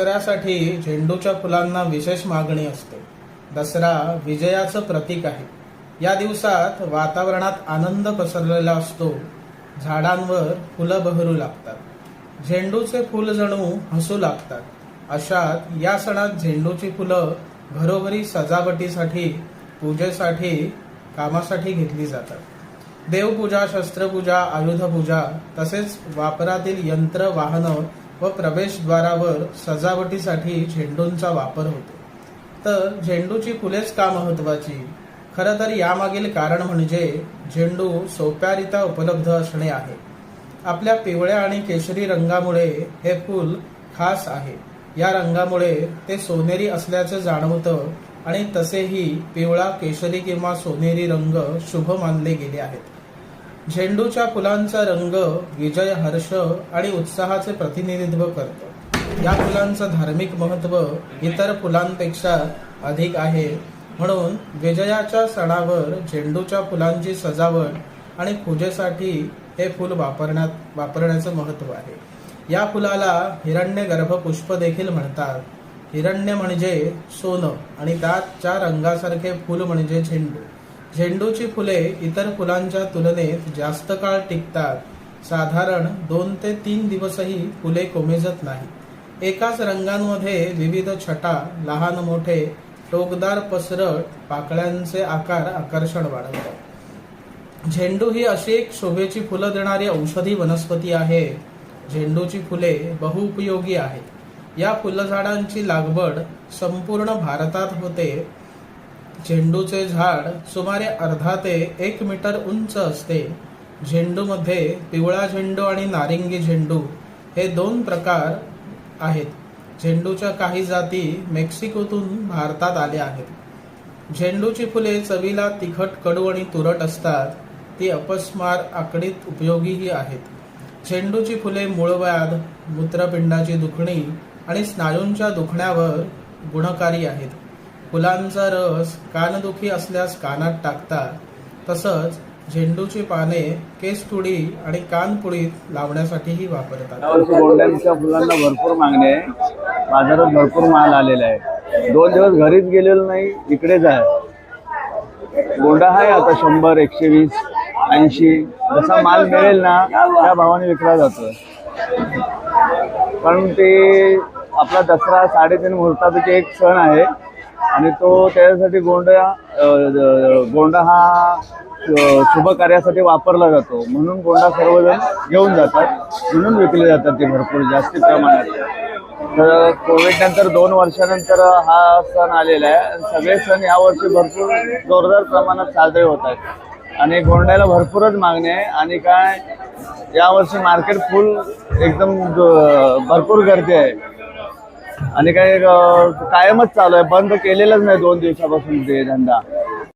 दसऱ्यासाठी झेंडूच्या फुलांना विशेष मागणी असते. दसरा विजयाचं प्रतीक आहे. या दिवसात वातावरणात आनंद पसरलेला असतो. झाडांवर फुलं बहरू लागतात. झेंडूचे फुल जणू हसू लागतात. अशात या सणात झेंडूची फुलं घरोघरी सजावटीसाठी पूजेसाठी कामासाठी घेतली जातात. देवपूजा शस्त्रपूजा आयुधपूजा तसेच वापरातील यंत्र वाहनं व प्रवेशद्वारावर सजावटीसाठी झेंडूंचा वापर होतो. तर झेंडूची फुलेच का महत्वाची खरं तर यामागील कारण म्हणजे झेंडू सोप्यारित्या उपलब्ध असणे आहे. आपल्या पिवळ्या आणि केशरी रंगामुळे हे फूल खास आहे. या रंगामुळे ते सोनेरी असल्याचं जाणवतं आणि तसेही पिवळा केशरी किंवा सोनेरी रंग शुभ मानले गेले आहेत. झेंडूच्या फुलांचा रंग विजय हर्ष आणि उत्साहाचे प्रतिनिधित्व करतो. या फुलांचं धार्मिक महत्त्व इतर फुलांपेक्षा अधिक आहे. म्हणून विजयाच्या सणावर झेंडूच्या फुलांची सजावट आणि पूजेसाठी हे फूल वापरण्यात वापरण्याचं महत्त्व आहे. या फुलाला हिरण्य गर्भपुष्प देखील म्हणतात. हिरण्य म्हणजे सोनं आणि त्याच्या रंगासारखे फूल म्हणजे झेंडू. झेंडूची फुले इतर फुलांच्या तुलनेत जास्त काळ टिकतात. साधारण दोन ते तीन दिवसही फुले कोमेजत नाही एकाच रंगांमध्ये विविध छटा लहान मोठे टोकदार पसरट पाकळ्यांचे आकार आकर्षण वाढवतात. झेंडू ही अशी एक शोभेची फुलं देणारी औषधी वनस्पती आहे. झेंडूची फुले बहुउपयोगी आहेत. या फुलझाडांची लागवड संपूर्ण भारतात होते. झेंडूचे झाड सुमारे अर्धा ते एक मीटर उंच असते. झेंडूमध्ये पिवळा झेंडू आणि नारिंगी झेंडू हे दोन प्रकार आहेत. झेंडूच्या काही जाती मेक्सिकोतून भारतात आल्या आहेत. झेंडूची फुले चवीला तिखट कडू आणि तुरट असतात. ती अपस्मार आकडीत उपयोगीही आहेत. झेंडूची फुले मूळव्याध मूत्रपिंडाची दुखणी आणि स्नायूंच्या दुखण्यावर गुणकारी आहेत. फुलांचा रस कानदुखी असल्यास कानात टाकतात तसंच झेंडूची पाने केसतुडी आणि कानपुडीत लावण्यासाठीही वापरतात. यावर्षी गोंड्यांच्या फुलांना भरपूर मागणी आहे. बाजारात भरपूर माल आलेला आहे. दोन दिवस घरीच गेलेलो नाही इकडेच आहे गोंडा आहे आता शंभर एकशे वीस ऐंशी. जसा माल मिळेल ना त्या भावाने विकला जातो. कारण ते आपला दसरा साडेतीन मुहूर्तापैकी एक सण आहे. आणि तो त्याच्यासाठी गोंडा गोंडा हा शुभ कार्यासाठी वापरला जातो. म्हणून गोंडा सर्वजण घेऊन जातात. म्हणून विकले जातात ते भरपूर जास्ती प्रमाणात. तर कोविड नंतर दोन वर्षानंतर हा सण आलेला आहे. सगळे सण यावर्षी भरपूर जोरदार प्रमाणात साजरे होत आहेत. आणि गोंड्याला भरपूरच मागणी आहे. आणि काय यावर्षी मार्केट फुल एकदम भरपूर गर्दी आहे. आणि काही कायमच चालू आहे. बंद केलेलंच नाही दोन दिवसापासून ते धंदा.